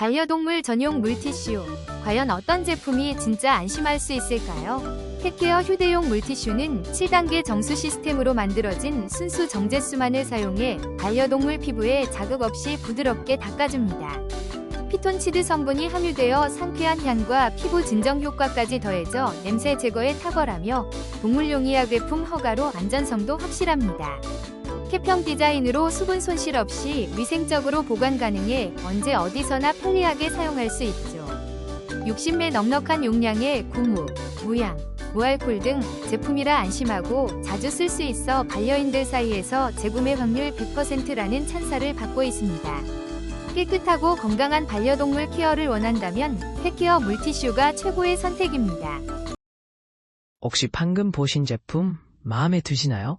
반려동물 전용 물티슈. 과연 어떤 제품이 진짜 안심할 수 있을까요? 펫케어 휴대용 물티슈는 7단계 정수 시스템으로 만들어진 순수 정제수만을 사용해 반려동물 피부에 자극 없이 부드럽게 닦아줍니다. 피톤치드 성분이 함유되어 상쾌한 향과 피부 진정 효과까지 더해져 냄새 제거에 탁월하며 동물용 의약외품 허가로 안전성도 확실합니다. 캡형 디자인으로 수분 손실 없이 위생적으로 보관 가능해 언제 어디서나 편리하게 사용할 수 있죠. 60매 넉넉한 용량의 고무, 무향, 무알콜 등 제품이라 안심하고 자주 쓸 수 있어 반려인들 사이에서 재구매 확률 100%라는 찬사를 받고 있습니다. 깨끗하고 건강한 반려동물 케어를 원한다면 펫케어 물티슈가 최고의 선택입니다. 혹시 방금 보신 제품 마음에 드시나요?